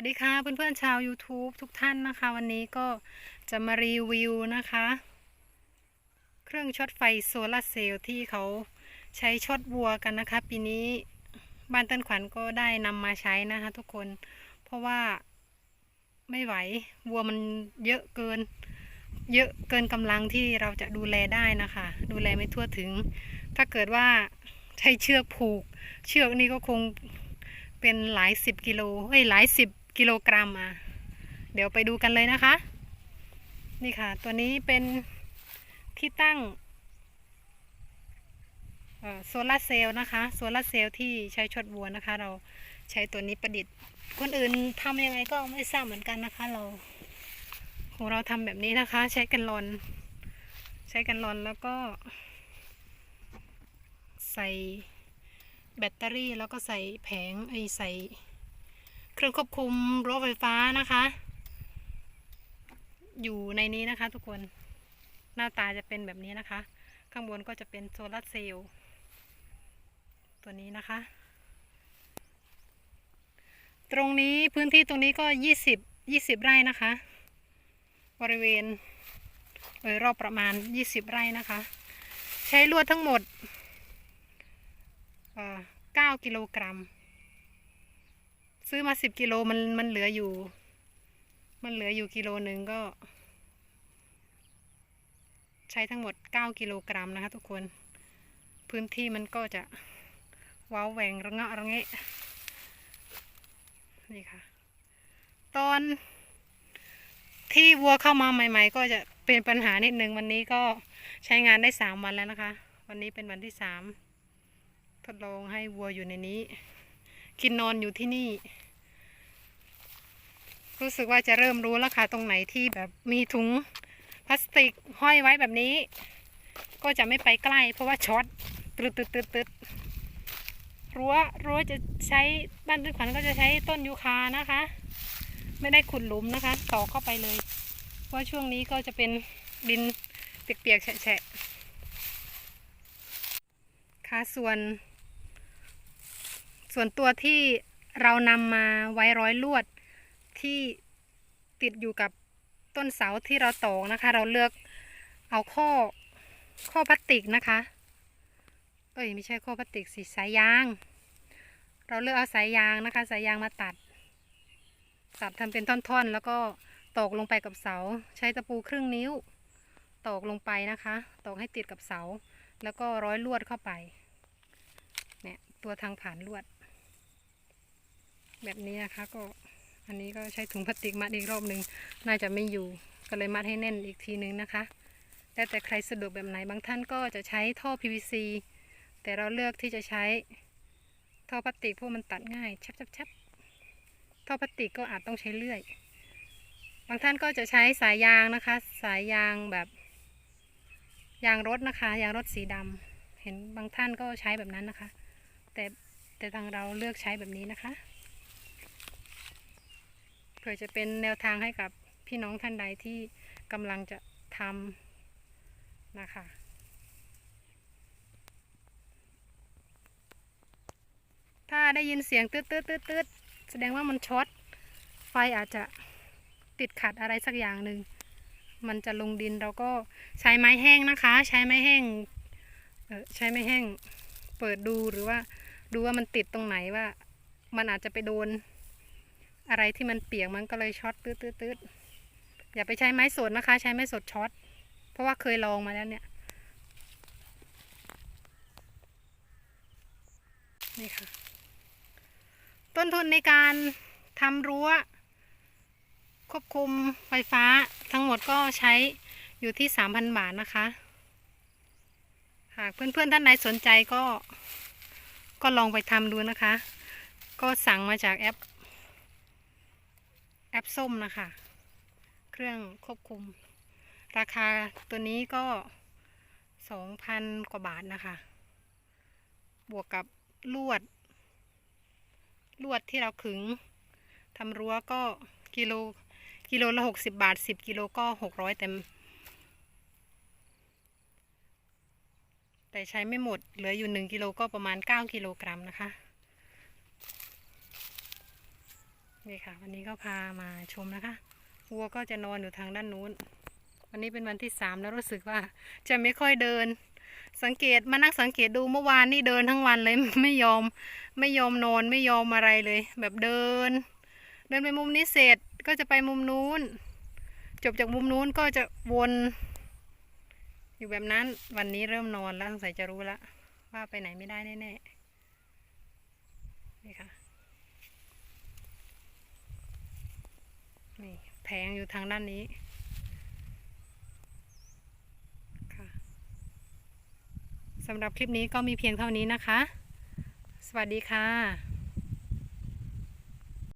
วัสดีค่ะเพื่อนๆชาว YouTube ทุกท่านนะคะ วันนี้ก็จะมารีวิวนะคะ เครื่องช็อตไฟโซลาเซลล์ที่เขาใช้ช็อตวัวกันนะคะ ปีนี้บ้านต้นขวัญก็ได้นำมาใช้นะคะทุกคนเพราะว่าไม่ไหววัวมันเยอะเกิน เยอะเกินกำลังที่เราจะดูแลได้นะคะ ดูแลไม่ทั่วถึง ถ้าเกิดว่าใช้เชือกผูก เชือกนี่ก็คงเป็นหลายสิบกิโลเอ้ยหลายสิบ กิโลกรัมอะเดี๋ยวไปดูกันเลยนะคะ นี่ค่ะ ตัวนี้เป็นที่ตั้งโซลาร์เซลล์นะคะโซลาร์เซลล์ที่ใช้ชดวัวนะคะ เราใช้ตัวนี้ประดิษฐ์ คนอื่นทำยังไงก็ไม่ทราบเหมือนกันนะคะ เรา ของเราทำแบบนี้นะคะ ใช้กันลอน ใช้กันลอนแล้วก็ ใส่แบตเตอรี่แล้วก็ใส่แผงไอใส่ เครื่องควบคุมรั้วไฟฟ้านะคะ อยู่ในนี้นะคะ ทุกคนหน้าตาจะเป็นแบบนี้นะคะ ข้างบนก็จะเป็นโซลาร์เซลล์ตัวนี้นะคะ ตรงนี้พื้นที่ตรงนี้ก็ยี่สิบยี่สิบไร่นะคะ บริเวณโดยรอบประมาณยี่สิบไร่นะคะ ใช้ลวดทั้งหมดเก้ากิโลกรัม ซื้อมาสิบกิโลมันมันเหลืออยู่ มันเหลืออยู่กิโลหนึ่งก็ ใช้ทั้งหมดเก้ากิโลกรัมนะคะทุกคน พื้นที่มันก็จะว้าวแหวงระเงาะระเงะนี่ค่ะ ตอนที่วัวเข้ามาใหม่ ๆ ก็จะเป็นปัญหานิดนึงวันนี้ก็ใช้งานได้สามวันแล้วนะคะ วันนี้เป็นวันที่สามทดลองให้วัวอยู่ในนี้ กินนอนอยู่ที่นี่ รู้สึกว่าจะเริ่มรู้แล้วค่ะตรงไหนที่แบบมีถุงพลาสติกห้อยไว้แบบนี้ ก็จะไม่ไปใกล้ เพราะว่าช็อตตึดตึดตึดตึดรั้วรั้วจะใช้บ้านต้นขวัญก็จะใช้ต้นยูคานะคะ ไม่ได้ขุดหลุมนะคะต่อเข้าไปเลยเพราช่วงนี้ก็จะเป็นดินเปียกๆแฉะๆค่ะส่วน ส่วนตัวที่เรานำมาไว้ร้อยลวดที่ติดอยู่กับต้นเสาที่เราตอกนะคะ เราเลือกเอาข้อข้อพลาสติกนะคะ เอ้ยไม่ใช่ข้อพลาสติกสิสายยาง เราเลือกเอาสายยางนะคะสายยางมาตัด ตัดทำเป็นท่อนๆ แล้วก็ตอกลงไปกับเสา ใช้ตะปูครึ่งนิ้ว ตอกลงไปนะคะตอกให้ติดกับเสา แล้วก็ร้อยลวดเข้าไป เนี่ยตัวทางผ่านลวด แบบนี้นะคะ ก็อันนี้ก็ใช้ถุงพลาสติกมัดอีกรอบหนึ่งน่าจะไม่อยู่ก็เลยมัดให้แน่นอีกทีนึงนะคะแต่แต่ใครสะดวกแบบไหนบางท่านก็จะใช้ท่อ PVC แต่เราเลือกที่จะใช้ท่อพลาสติกเพราะมันตัดง่ายชับชับชับท่อพลาสติกก็อาจต้องใช้เลื่อย บางท่านก็จะใช้สายยางนะคะ สายยางแบบยางรถนะคะ ยางรถสีดำเห็นบางท่านก็ใช้แบบนั้นนะคะ แต่แต่ทางเราเลือกใช้แบบนี้นะคะ เพื่อจะเป็นแนวทางให้กับพี่น้องท่านใดที่กำลังจะทำนะคะ ถ้าได้ยินเสียงตืดตืดตืดตืดแสดงว่ามันช็อต ไฟอาจจะติดขัดอะไรสักอย่างหนึ่ง มันจะลงดินเราก็ใช้ไม้แห้งนะคะ ใช้ไม้แห้งเออใช้ไม้แห้ง เปิดดูหรือว่าดูว่ามันติดตรงไหนว่า มันอาจจะไปโดน อะไรที่มันเปียกมันก็เลยช็อตตืดตืดตืดอย่าไปใช้ไม้สดนะคะ ใช้ไม้สดช็อต เพราะว่าเคยลองมาแล้วเนี่ย นี่ค่ะ ต้นทุนในการทำรั้ว ควบคุมไฟฟ้าทั้งหมดก็ใช้อยู่ที่ 3,000 บาทนะคะ หากเพื่อนๆ ท่านใดสนใจก็ก็ลองไปทำดูนะคะ ก็สั่งมาจากแอป ปส้มนะคะ เครื่องควบคุม ราคาตัวนี้ก็2,000กว่าบาทนะคะ บวกกับลวด ลวดที่เราขึงทำรั้วก็กิโลกิโลละหกสิบบาทสิบกิโลก็หกร้อยเต็ม แต่ใช้ไม่หมดเหลืออยู่หนึ่งกิโลก็ประมาณเก้ากิโลกรัมนะคะ นี่ค่ะ วันนี้ก็พามาชมนะคะวัวก็จะนอนอยู่ทางด้านนู้น วันนี้เป็นวันที่สามแล้วรู้สึกว่า จะไม่ค่อยเดิน สังเกตมานั่งสังเกตดูเมื่อวานนี่เดินทั้งวันเลยไม่ยอม ไม่ยอมนอนไม่ยอมอะไรเลย แบบเดิน เดินไปมุมนี้เสร็จก็จะไปมุมนู้น จบจากมุมนู้นก็จะวนอยู่แบบนั้นวันนี้เริ่มนอนแล้วสงสัยจะรู้แล้วว่าไปไหนไม่ได้แน่ๆนี่ค่ะ นี่แผงอยู่ทางด้านนี้ค่ะสำหรับคลิปนี้ก็มีเพียงเท่านี้นะคะ สวัสดีค่ะ